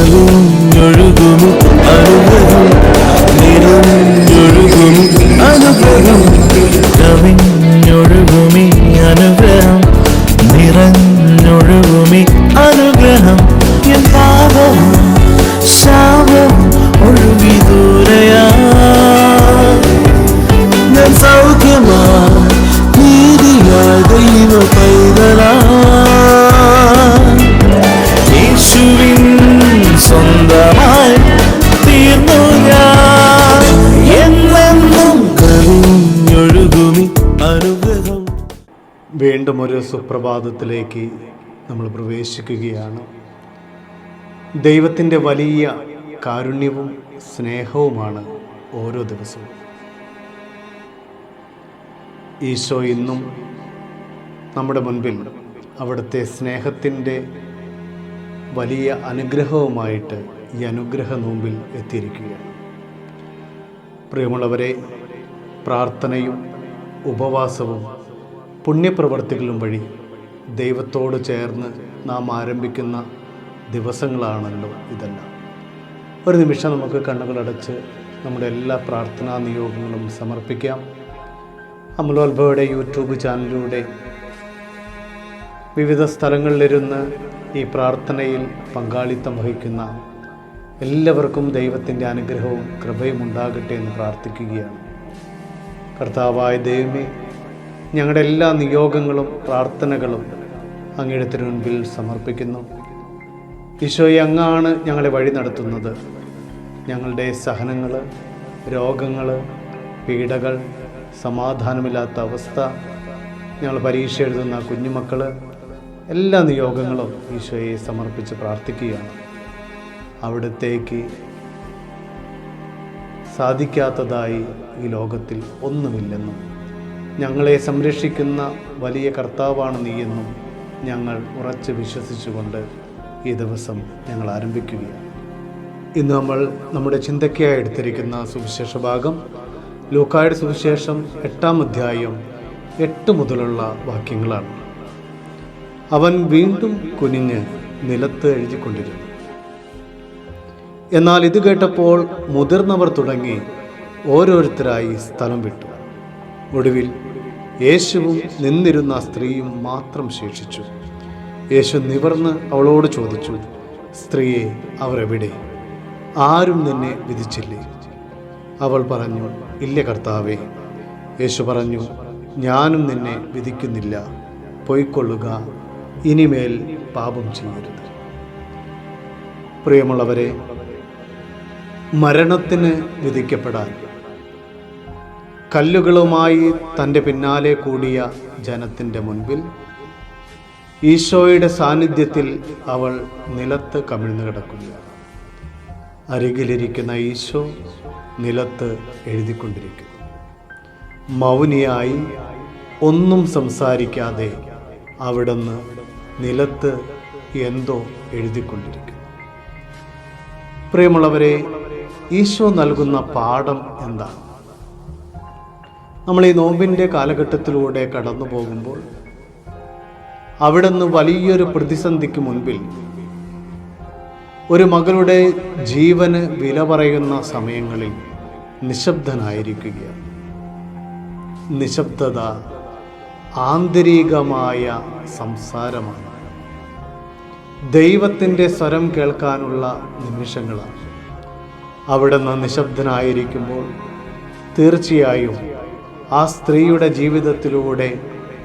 കവിഞ്ഞൊഴുകുമി അനുഗ്രഹം നിറഞ്ഞൊഴുകുമി അനുഗ്രഹം കവിഞ്ഞൊഴുകുമി അനുഗ്രഹം നിറഞ്ഞൊഴുകുമി അനുഗ്രഹം എൻ പാപവും ശാപവും ഒഴുകി ദൂരയാ ഞാൻ സൗഖ്യമാ നീതിയാ ദൈവ പൈതലാ യേശുവിൻ സ്വന്തമായി തീർന്നു ഞാൻ. എന്നെന്നും അനുഗ്രഹം. വീണ്ടും ഒരു സുപ്രഭാതത്തിലേക്ക് നമ്മൾ പ്രവേശിക്കുകയാണ്. ദൈവത്തിന്റെ വലിയ കാരുണ്യവും സ്നേഹവുമാണ് ഓരോ ദിവസവും. ഈശോ ഇന്നും നമ്മുടെ മുൻപിൽ അവിടുത്തെ സ്നേഹത്തിന്റെ വലിയ അനുഗ്രഹവുമായിട്ട് ഈ അനുഗ്രഹ നോമ്പിൽ എത്തിയിരിക്കുകയാണ്. പ്രിയമുള്ളവരെ പ്രാർത്ഥനയും ഉപവാസവും പുണ്യപ്രവർത്തികളും വഴി ദൈവത്തോട് ചേർന്ന് നാം ആരംഭിക്കുന്ന ദിവസങ്ങളാണല്ലോ ഇതെല്ലാം. ഒരു നിമിഷം നമുക്ക് കണ്ണുകളടച്ച് നമ്മുടെ എല്ലാ പ്രാർത്ഥനാ നിയോഗങ്ങളും സമർപ്പിക്കാം. അമലോത്ഭവയുടെ യൂട്യൂബ് ചാനലിലൂടെ വിവിധ സ്ഥലങ്ങളിലിരുന്ന് ഈ പ്രാർത്ഥനയിൽ പങ്കാളിത്തം വഹിക്കുന്ന എല്ലാവർക്കും ദൈവത്തിന്റെ അനുഗ്രഹവും കൃപയും ഉണ്ടാകട്ടെ എന്ന് പ്രാർത്ഥിക്കുകയാണ്. കർത്താവായ ദൈവമേ ഞങ്ങളുടെ എല്ലാ നിയോഗങ്ങളും പ്രാർത്ഥനകളും അങ്ങയുടെ തിരുമുൻപിൽ സമർപ്പിക്കുന്നു. ഈശോയെ അങ്ങാണ് ഞങ്ങളെ വഴി നടത്തുന്നത്. ഞങ്ങളുടെ സഹനങ്ങൾ രോഗങ്ങൾ പീഡകൾ സമാധാനമില്ലാത്ത അവസ്ഥ ഞങ്ങൾ പരീക്ഷ എഴുതുന്ന കുഞ്ഞുമക്കൾ എല്ലാ നിയോഗങ്ങളും ഈശോയെ സമർപ്പിച്ച് പ്രാർത്ഥിക്കുകയാണ്. അവിടത്തേക്ക് സാധിക്കാത്തതായി ഈ ലോകത്തിൽ ഒന്നുമില്ലെന്നും ഞങ്ങളെ സംരക്ഷിക്കുന്ന വലിയ കർത്താവാണ് നീയെന്നും ഞങ്ങൾ ഉറച്ച് വിശ്വസിച്ചുകൊണ്ട് ഈ ദിവസം ഞങ്ങൾ ആരംഭിക്കുകയാണ്. ഇന്ന് നമ്മൾ നമ്മുടെ ചിന്തയ്ക്കായി എടുത്തിരിക്കുന്ന സുവിശേഷ ഭാഗം ലൂക്കായുടെ സുവിശേഷം എട്ടാം അധ്യായം എട്ട് മുതലുള്ള വാക്യങ്ങളാണ്. അവൻ വീണ്ടും കുനിഞ്ഞ് നിലത്ത് എഴുതിക്കൊണ്ടിരുന്നു. എന്നാൽ ഇത് കേട്ടപ്പോൾ മുതിർന്നവർ തുടങ്ങി ഓരോരുത്തരായി സ്ഥലം വിട്ടു. ഒടുവിൽ യേശുവും നിന്നിരുന്ന സ്ത്രീയും മാത്രം ശേഷിച്ചു. യേശു നിവർന്ന് അവളോട് ചോദിച്ചു സ്ത്രീയെ അവരെവിടെ? ആരും നിന്നെ വിധിച്ചില്ലേ? അവൾ പറഞ്ഞു ഇല്ല കർത്താവേ. യേശു പറഞ്ഞു ഞാനും നിന്നെ വിധിക്കുന്നില്ല. പൊയ്ക്കൊള്ളുക ഇനിമേൽ പാപം ചെയ്യരുത്. പ്രിയമുള്ളവരെ മരണത്തിന് വിധിക്കപ്പെടാൻ കല്ലുകളുമായി തന്റെ പിന്നാലെ കൂടിയ ജനത്തിന്റെ മുൻപിൽ ഈശോയുടെ സാന്നിധ്യത്തിൽ അവൾ നിലത്ത് കമിഴ്ന്നു കിടക്കുന്നു. അരികിലിരിക്കുന്ന ഈശോ നിലത്ത് എഴുതിക്കൊണ്ടിരിക്കുന്നു. മൗനിയായി ഒന്നും സംസാരിക്കാതെ അവിടുന്ന് നിലത്ത് എന്തോ എഴുതിക്കൊണ്ടിരിക്കുന്നു. പ്രിയമുള്ളവരെ ഈശോ നൽകുന്ന പാഠം എന്താണ്? നമ്മൾ ഈ നോമ്പിന്റെ കാലഘട്ടത്തിലൂടെ കടന്നു പോകുമ്പോൾ അവിടുന്ന് വലിയൊരു പ്രതിസന്ധിക്ക് മുൻപിൽ ഒരു മകളുടെ ജീവന് വില പറയുന്ന സമയങ്ങളിൽ നിശബ്ദനായിരിക്കുകയാണ്. നിശബ്ദത ആന്തരികമായ സംസാരമാണ്. ദൈവത്തിന്റെ സ്വരം കേൾക്കാനുള്ള നിമിഷങ്ങളാണ്. അവിടുന്ന് നിശബ്ദനായിരിക്കുമ്പോൾ തീർച്ചയായും ആ സ്ത്രീയുടെ ജീവിതത്തിലൂടെ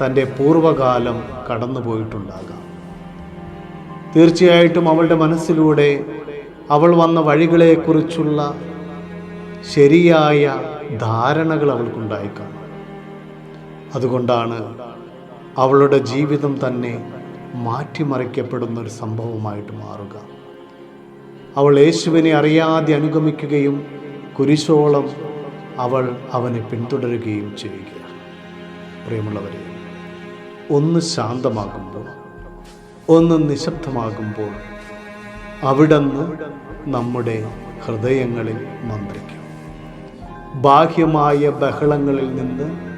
തന്റെ പൂർവകാലം കടന്നുപോയിട്ടുണ്ടാകാം. തീർച്ചയായിട്ടും അവളുടെ മനസ്സിലൂടെ അവൾ വന്ന വഴികളെക്കുറിച്ചുള്ള ശരിയായ ധാരണകൾ അവൾക്കുണ്ടായിക്കാണും. അതുകൊണ്ടാണ് അവളുടെ ജീവിതം തന്നെ മാറ്റിമറിക്കപ്പെടുന്ന ഒരു സംഭവമായിട്ട് മാറുക. അവൾ യേശുവിനെ അറിയാതെ അനുഗമിക്കുകയും കുരിശോളം അവൾ അവനെ പിന്തുടരുകയും ചെയ്യുക. പ്രിയമുള്ളവരെ ഒന്ന് ശാന്തമാകുമ്പോൾ ഒന്ന് നിശബ്ദമാകുമ്പോൾ അവിടുന്ന് നമ്മുടെ ഹൃദയങ്ങളിൽ മന്ത്രിക്കും. ബാഹ്യമായ ബഹളങ്ങളിൽ നിന്ന്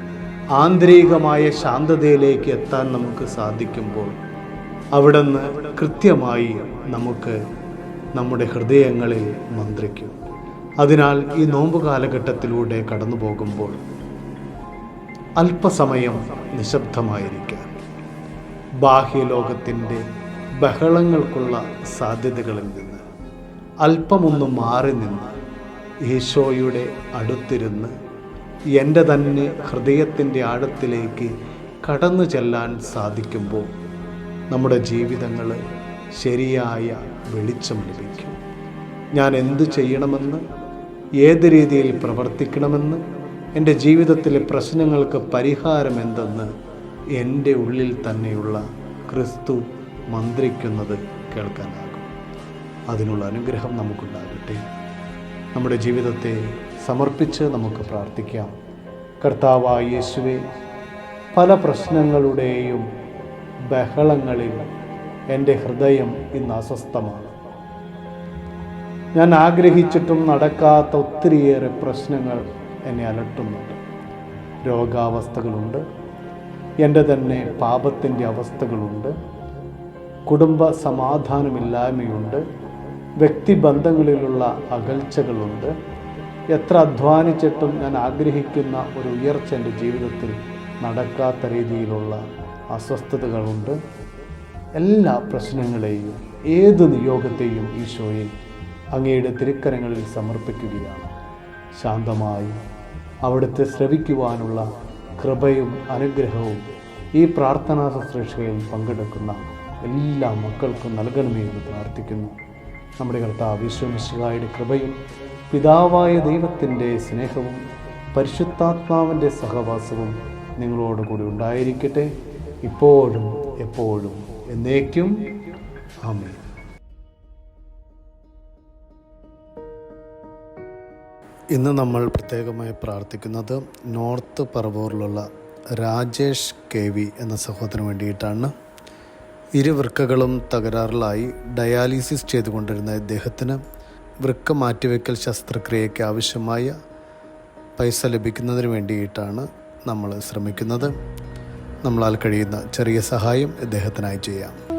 ആന്തരികമായ ശാന്തതയിലേക്ക് എത്താൻ നമുക്ക് സാധിക്കുമ്പോൾ അവിടുന്ന് കൃത്യമായി നമുക്ക് നമ്മുടെ ഹൃദയങ്ങളിൽ മന്ത്രിക്കും. അതിനാൽ ഈ നോമ്പ് കാലഘട്ടത്തിലൂടെ കടന്നു പോകുമ്പോൾ അല്പസമയം നിശബ്ദമായിരിക്കാം. ബാഹ്യലോകത്തിന്റെ ബഹളങ്ങൾക്കുള്ള സാധ്യതകളിൽ നിന്ന് അല്പമൊന്ന് മാറി നിന്ന് ഈശോയുടെ അടുത്തിരുന്ന് എന്റെ തന്നെ ഹൃദയത്തിന്റെ ആഴത്തിലേക്ക് കടന്നു ചെല്ലാൻ സാധിക്കുമ്പോൾ നമ്മുടെ ജീവിതങ്ങൾ ശരിയായ വെളിച്ചം ലഭിക്കും. ഞാൻ എന്ത് ചെയ്യണമെന്ന് ഏത് രീതിയിൽ പ്രവർത്തിക്കണമെന്ന് എന്റെ ജീവിതത്തിലെ പ്രശ്നങ്ങൾക്ക് പരിഹാരം എന്തെന്ന് എന്റെ ഉള്ളിൽ തന്നെയുള്ള ക്രിസ്തു മന്ത്രിക്കുന്നത് കേൾക്കാനാകും. അതിനുള്ള അനുഗ്രഹം നമുക്കുണ്ടാകട്ടെ. നമ്മുടെ ജീവിതത്തെ സമർപ്പിച്ച് നമുക്ക് പ്രാർത്ഥിക്കാം. കർത്താവായ യേശുവെ പല പ്രശ്നങ്ങളുടെയും ബഹളങ്ങളിൽ എന്റെ ഹൃദയം ഇന്ന് അസ്വസ്ഥമാണ്. ഞാൻ ആഗ്രഹിച്ചിട്ടും നടക്കാത്ത ഒത്തിരിയേറെ പ്രശ്നങ്ങൾ എന്നെ അലട്ടുന്നുണ്ട്. രോഗാവസ്ഥകളുണ്ട്. എന്റെ തന്നെ പാപത്തിന്റെ അവസ്ഥകളുണ്ട്. കുടുംബ സമാധാനമില്ലായ്മയുണ്ട്. വ്യക്തിബന്ധങ്ങളിലുള്ള അകൽച്ചകളുണ്ട്. എത്ര അധ്വാനിച്ചിട്ടും ഞാൻ ആഗ്രഹിക്കുന്ന ഒരു ഉയർച്ച എന്റെ ജീവിതത്തിൽ നടക്കാത്ത രീതിയിലുള്ള അസ്വസ്ഥതകളുണ്ട്. എല്ലാ പ്രശ്നങ്ങളെയും ഏത് നിയോഗത്തെയും ഈശോയെ അങ്ങയുടെ തിരുക്കരങ്ങളിൽ സമർപ്പിക്കുകയാണ്. ശാന്തമായി അവിടുത്തെ ശ്രവിക്കുവാനുള്ള കൃപയും അനുഗ്രഹവും ഈ പ്രാർത്ഥനാ ശുശ്രൂഷയിൽ പങ്കെടുക്കുന്ന എല്ലാ മക്കൾക്കും നൽകണമേ എന്ന് പ്രാർത്ഥിക്കുന്നു. നമ്മുടെ കർത്താവ് വിശ്വമിശിഹായുടെ കൃപയും പിതാവായ ദൈവത്തിന്റെ സ്നേഹവും പരിശുദ്ധാത്മാവിന്റെ സഹവാസവും നിങ്ങളോട് കൂടി ഉണ്ടായിരിക്കട്ടെ. ഇപ്പോഴും എപ്പോഴും എന്നേക്കും. ആമേൻ. ഇന്ന് നമ്മൾ പ്രത്യേകമായി പ്രാർത്ഥിക്കുന്നത് നോർത്ത് പറവൂറിലുള്ള രാജേഷ് കെ വി എന്ന സഹോദരന് വേണ്ടിയിട്ടാണ്. ഇരുവൃക്കകളും തകരാറിലായി ഡയാലിസിസ് ചെയ്തുകൊണ്ടിരുന്ന ഇദ്ദേഹത്തിന് വൃക്ക മാറ്റിവെക്കൽ ശസ്ത്രക്രിയയ്ക്ക് ആവശ്യമായ പൈസ ലഭിക്കുന്നതിന് വേണ്ടിയിട്ടാണ് നമ്മൾ ശ്രമിക്കുന്നത്. നമ്മളാൽ കഴിയുന്ന ചെറിയ സഹായം ഇദ്ദേഹത്തിനായി ചെയ്യാം.